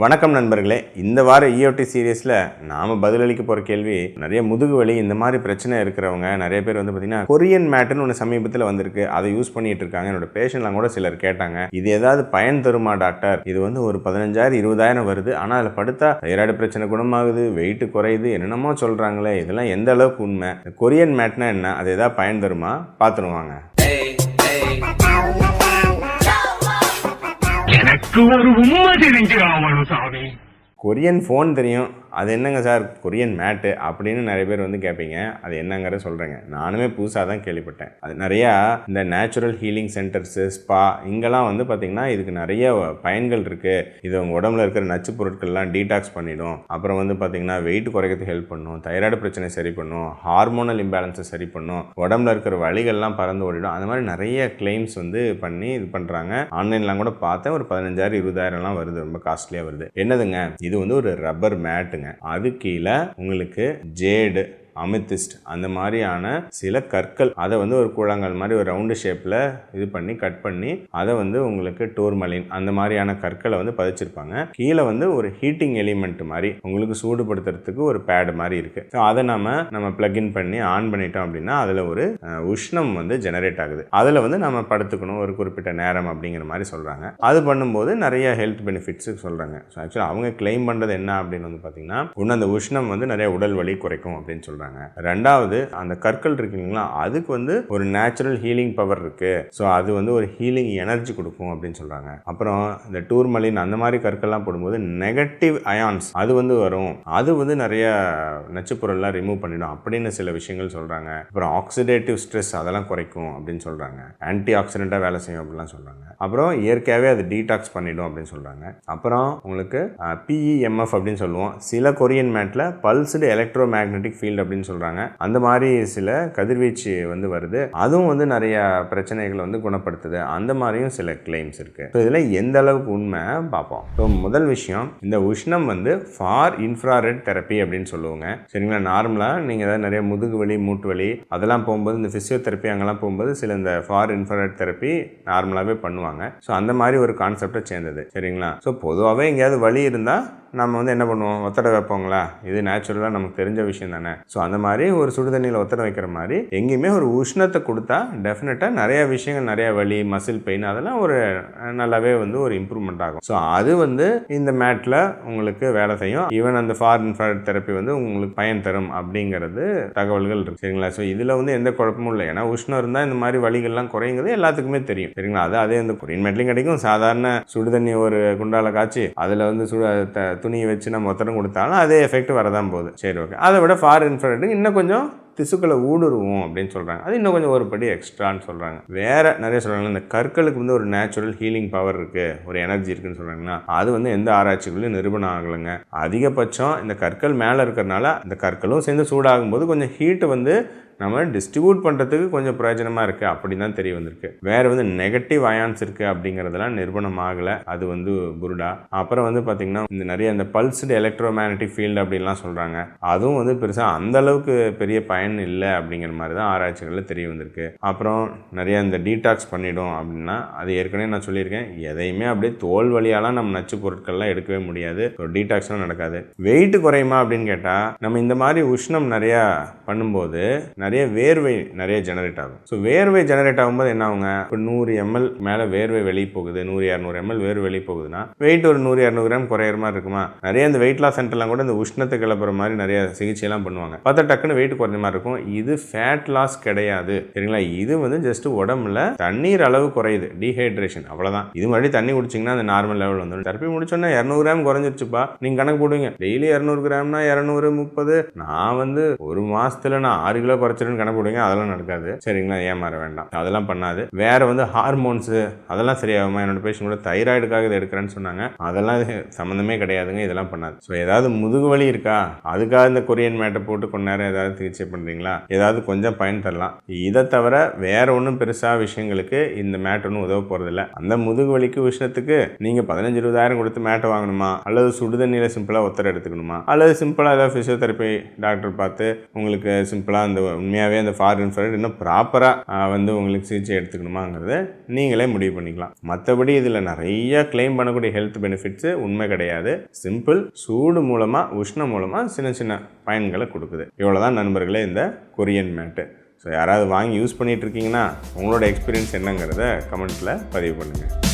வணக்கம் நண்பர்களே. இந்த வார இஓடி சீரியஸில் நாம் பதிலளிக்க போகிற கேள்வி நிறைய முதுகு வலி இந்த மாதிரி பிரச்சனை இருக்கிறவங்க நிறைய பேர் வந்து பார்த்தீங்கன்னா கொரியன் மேட்டுன்னு ஒன்று சமீபத்தில் வந்திருக்கு. அதை யூஸ் பண்ணிட்டு இருக்காங்க. என்னோட பேஷண்ட்லாம் கூட சிலர் கேட்டாங்க. இது ஏதாவது பயன் தருமா டாக்டர்? இது வந்து ஒரு பதினஞ்சாயிரம் இருபதாயிரம் வருது. ஆனால் அதில் படுத்தா தைராய்டு பிரச்சனை குணமாகுது வெயிட்டு குறையுது என்னென்னமோ சொல்கிறாங்களே இதெல்லாம் எந்த அளவுக்கு உண்மை? கொரியன் மேட்னா என்ன? அது ஏதாவது பயன் தருமா? பார்த்துருவாங்க எனக்கு ஒரு உண்மை தெரிஞ்சிடாமலும் சாமி. கொரியன் ஃபோன் தெரியும். அது என்னங்க சார்? கொரியன் மேட்டு அப்படின்னு நிறைய பேர் வந்து கேட்பீங்க அது என்னங்கிற சொல்கிறேங்க நானுமே புதுசாக தான் கேள்விப்பட்டேன். அது நிறையா இந்த நேச்சுரல் ஹீலிங் சென்டர்ஸு ஸ்பா இங்கெல்லாம் வந்து பார்த்திங்கன்னா இதுக்கு நிறைய பயன்கள் இருக்குது இது உங்கள் உடம்புல இருக்கிற நச்சு பொருட்கள்லாம் டீடாக்ஸ் பண்ணிடும். அப்புறம் வந்து பார்த்திங்கன்னா வெயிட் குறைக்கிறதுக்கு ஹெல்ப் பண்ணும். தைராய்டு பிரச்சனை சரி பண்ணும். ஹார்மோனல் இம்பேலன்ஸை சரி பண்ணும். உடம்புல இருக்கிற வழிகள்லாம் பறந்து ஓடிடும். அந்த மாதிரி நிறைய கிளைம்ஸ் வந்து பண்ணி இது பண்ணுறாங்க ஆன்லைன்லாம் கூட பார்த்தேன். ஒரு பதினஞ்சாயிரம் இருபதாயிரம்லாம் வருது. ரொம்ப காஸ்ட்லியாக வருது. என்னதுங்க? இது வந்து ஒரு ரப்பர் மேட்டுங்க அது கீழே உங்களுக்கு ஜேடு அமித்திஸ்ட் அந்த மாதிரியான சில கற்கள் அதை வந்து ஒரு கூழாங்கல் மாதிரி ஒரு ரவுண்டு ஷேப்பில் இது பண்ணி கட் பண்ணி அதை வந்து உங்களுக்கு டூர்மலின் அந்த மாதிரியான கற்களை வந்து பதிச்சிருப்பாங்க. கீழே வந்து ஒரு ஹீட்டிங் எலிமெண்ட் மாதிரி உங்களுக்கு சூடுபடுத்துறதுக்கு ஒரு பேடு மாதிரி இருக்குது ஸோ அதை நம்ம நம்ம பிளக்இன் பண்ணி ஆன் பண்ணிட்டோம் அப்படின்னா அதில் ஒரு உஷ்ணம் வந்து ஜெனரேட் ஆகுது. அதில் வந்து நம்ம படுத்துக்கணும் ஒரு குறிப்பிட்ட நேரம் அப்படிங்கிற மாதிரி சொல்கிறாங்க அது பண்ணும்போது நிறைய ஹெல்த் பெனிஃபிட்ஸு சொல்கிறாங்க ஸோ ஆக்சுவலாக அவங்க கிளைம் பண்ணுறது என்ன அப்படின்னு வந்து பார்த்தீங்கன்னா ஒன்று அந்த உஷ்ணம் வந்து நிறைய உடல் வலி குறைக்கும் அப்படின்னு சொல்கிறாங்க ரெண்டாவது அந்த கற்கள் இருக்கு இல்லைங்களா அதுக்கு வந்து ஒரு நேச்சுரல் ஹீலிங் பவர் இருக்குது ஸோ அது வந்து ஒரு ஹீலிங் எனர்ஜி கொடுக்கும் அப்படின்னு சொல்கிறாங்க அப்புறம் இந்த டூர்மலின் அந்த மாதிரி கற்கள்லாம் போடும்போது நெகட்டிவ் அயான்ஸ் அது வந்து வரும். அது வந்து நிறைய நச்சுப்பொருள்லாம் ரிமூவ் பண்ணிடும் அப்படின்னு சில விஷயங்கள் சொல்கிறாங்க அப்புறம் ஆக்சிடேட்டிவ் ஸ்ட்ரெஸ் அதெல்லாம் குறைக்கும் அப்படின்னு சொல்கிறாங்க ஆன்டி ஆக்சிடெண்ட்டாக வேலை செய்யும் அப்படிலாம் சொல்கிறாங்க அப்புறம் இயற்கையாகவே அது டீடாக்ஸ் பண்ணிடும் அப்படின்னு சொல்கிறாங்க அப்புறம் உங்களுக்கு பிஇஎம்எஃப் அப்படின்னு சொல்லுவோம். சில கொரியன் மேட்டில் பல்ஸ்டு எலக்ட்ரோ மேக்னெட்டிக் ஃபீல்டு அப்படின்னு சொல்கிறாங்க அந்த மாதிரி சில கதிர்வீச்சு வந்து வருது. அதுவும் வந்து நிறைய பிரச்சனைகளை வந்து குணப்படுத்துது. அந்த மாதிரியும் சில கிளைம்ஸ் இருக்குது ஸோ இதில் எந்த அளவுக்கு உண்மை பார்ப்போம். ஸோ முதல் விஷயம் இந்த உஷ்ணம் வந்து ஃபார் இன்ஃப்ராரெட் தெரப்பி அப்படின்னு சொல்லுவாங்க. சரிங்களா? நார்மலாக நீங்கள் ஏதாவது நிறைய முதுகு வலி மூட்டு வலி அதெல்லாம் போகும்போது இந்த ஃபிசியோதெரப்பி அங்கெல்லாம் போகும்போது சில இந்த ஃபார் இன்ஃப்ராரெட் தெரப்பி நார்மலாகவே பண்ணுவாங்க. ஸோ அந்த மாதிரி ஒரு கான்செப்டை சேர்ந்தது. சரிங்களா? ஸோ பொதுவாகவே எங்கேயாவது வலி இருந்தால் நம்ம வந்து என்ன பண்ணுவோம்? ஒத்தடை வைப்போங்களா? இது நேச்சுரலாக நமக்கு தெரிஞ்ச விஷயம் தானே. ஸோ அந்த மாதிரி ஒரு சுடுதண்ணியில் ஒத்தடை வைக்கிற மாதிரி எங்கேயுமே ஒரு உஷ்ணத்தை கொடுத்தா டெஃபினட்டாக நிறைய விஷயங்கள் நிறைய வலி மசில் பெயின் அதெல்லாம் ஒரு நல்லாவே வந்து ஒரு இம்ப்ரூவ்மெண்ட் ஆகும். ஸோ அது வந்து இந்த மேட்டில் உங்களுக்கு வேலை செய்யும். ஈவன் அந்த ஃபார் இன்ஃப்ராய்ட் தெரப்பி வந்து உங்களுக்கு பயன் தரும் அப்படிங்கிறது தகவல்கள் இருக்கு. சரிங்களா? ஸோ இதில் வந்து எந்த குழப்பமும் இல்லை. ஏன்னா உஷ்ணம் இருந்தால் இந்த மாதிரி வலிகள்லாம் குறையுங்கிறது எல்லாத்துக்குமே தெரியும். சரிங்களா? அது அதே இந்த கொரியன் மேட்லையும் கிடைக்கும். சாதாரண சுடுதண்ணி ஒரு குண்டால காய்ச்சி அதில் வந்து சுடு த- துணியை வச்சு நம்ம ஒத்தடம் கொடுத்தாலும் அதே எஃபெக்ட் வரதான் போகுது. சரி ஓகே அதை விட ஃபார் இன்ஃப்ராய்டு இன்னும் கொஞ்சம் திசுக்களை ஊடுருவோம் அப்படின்னு சொல்கிறாங்க அது இன்னும் கொஞ்சம் ஒரு படி எக்ஸ்ட்ரான்னு சொல்கிறாங்க வேறு நிறைய சொல்கிறாங்க இந்த கற்களுக்கு வந்து ஒரு நேச்சுரல் ஹீலிங் பவர் இருக்குது ஒரு எனர்ஜி இருக்குன்னு சொல்கிறாங்கன்னா அது வந்து எந்த ஆராய்ச்சிகளையும் நிரூபணம் ஆகலைங்க. அதிகபட்சம் இந்த கற்கள் மேலே இருக்கிறனால இந்த கற்களும் சேர்ந்து சூடாகும்போது கொஞ்சம் ஹீட்டு வந்து நம்ம டிஸ்ட்ரிபியூட் பண்ணுறதுக்கு கொஞ்சம் பிரயோஜனமாக இருக்குது அப்படி தான் தெரிய வந்திருக்கு. வேறு வந்து நெகட்டிவ் அயான்ஸ் இருக்குது அப்படிங்கிறதெல்லாம் நிறுவனம் ஆகலை. அது வந்து புருடா அப்புறம் வந்து பார்த்திங்கன்னா இந்த நிறைய இந்த பல்ஸ்டு எலக்ட்ரோ மேக்னட்டிக் ஃபீல்டு அப்படின்லாம் சொல்கிறாங்க அதுவும் வந்து பெருசாக அந்த அளவுக்கு பெரிய பயன் இல்லை அப்படிங்கிற மாதிரி தான் ஆராய்ச்சிகளில் தெரிய வந்திருக்கு. அப்புறம் நிறைய இந்த டீடாக்ஸ் பண்ணிடும் அப்படின்னா அது ஏற்கனவே நான் சொல்லியிருக்கேன். எதையுமே அப்படியே தோல் வழியாலாம் நம்ம நச்சு பொருட்கள்லாம் எடுக்கவே முடியாது. ஒரு டீடாக்ஸ்லாம் நடக்காது. வெயிட் குறையுமா அப்படின்னு கேட்டால் நம்ம இந்த மாதிரி உஷ்ணம் நிறையா பண்ணும்போது நிறைய நிறைய வேர்வை நிறைய ஜெனரேட் ஆகும். ஸோ வேர்வை ஜெனரேட் ஆகும்போது என்ன ஆகுங்க? இப்போ நூறு எம்எல் மேலே வேர்வை வெளியே போகுது. நூறு இரநூறு எம்எல் வேர்வை வெளியே போகுதுன்னா வெயிட் ஒரு நூறு இரநூறு கிராம் குறையிற மாதிரி இருக்குமா? நிறைய இந்த வெயிட் லாஸ் சென்டர்லாம் கூட இந்த உஷ்ணத்தை கிளப்புற மாதிரி நிறைய சிகிச்சைலாம் பண்ணுவாங்க. பார்த்தா டக்குன்னு வெயிட் குறைஞ்ச மாதிரி இருக்கும். இது ஃபேட் லாஸ் கிடையாது. சரிங்களா? இது வந்து ஜஸ்ட் உடம்புல தண்ணீர் அளவு குறையுது. டீஹைட்ரேஷன் அவ்வளோதான் இது மறுபடியும் தண்ணி குடிச்சிங்கன்னா அந்த நார்மல் லெவல் வந்துடும். தரப்பி முடிச்சோன்னா இரநூறு கிராம் குறைஞ்சிருச்சுப்பா. நீங்க கணக்கு போடுவீங்க. டெய்லி இரநூறு கிராம்னா இரநூறு முப்பது. நான் வந்து ஒரு மாசத்துல நான் ஆறு கிலோ குறைச்சிருன்னு கணக்கு அதெல்லாம் நடக்காது. சரிங்களா? ஏமாற வேண்டாம். அதெல்லாம் பண்ணாது. வேற வந்து ஹார்மோன்ஸ் அதெல்லாம் சரியாகுமா? என்னோட பேஷண்ட் கூட தைராய்டுக்காக இதை எடுக்கிறேன்னு சொன்னாங்க. அதெல்லாம் சம்மந்தமே கிடையாதுங்க இதெல்லாம் பண்ணாது. ஸோ ஏதாவது முதுகு வலி இருக்கா? அதுக்காக இந்த கொரியன் மேட்டை போட்டு கொஞ்ச நேரம் ஏதாவது சிகிச்சை பண்ணுறீங்களா ஏதாவது கொஞ்சம் பயன் தரலாம். இதை தவிர வேற ஒன்றும் பெருசாக விஷயங்களுக்கு இந்த மேட் ஒன்றும் உதவ போகிறதில்ல அந்த முதுகு வலிக்கு விஷயத்துக்கு நீங்கள் பதினஞ்சு இருபதாயிரம் கொடுத்து மேட்டை வாங்கணுமா? அல்லது சுடுதண்ணியில் சிம்பிளாக ஒத்தரை எடுத்துக்கணுமா? அல்லது சிம்பிளாக ஏதாவது ஃபிசியோதெரப்பி டாக்டர் பார்த்து உங்களுக்கு சிம்பிளாக அந்த உண்மையாகவே அந்த ஃபாரின் இன்ஃப்ராரெட் இன்னும் ப்ராப்பராக வந்து உங்களுக்கு சிகிச்சை எடுத்துக்கணுமாங்கிறத நீங்களே முடிவு பண்ணிக்கலாம். மற்றபடி இதில் நிறைய க்ளைம் பண்ணக்கூடிய ஹெல்த் பெனிஃபிட்ஸு உண்மை கிடையாது. சிம்பிள் சூடு மூலமாக உஷ்ணம் மூலமாக சின்ன சின்ன பயன்களை கொடுக்குது. இவ்வளோதான் நண்பர்களே இந்த கொரியன் மேட்டு. ஸோ யாராவது வாங்கி யூஸ் பண்ணிகிட்ருக்கீங்கன்னா உங்களோட எக்ஸ்பீரியன்ஸ் என்னங்கிறத கமெண்ட்டில் பதிவு பண்ணுங்கள்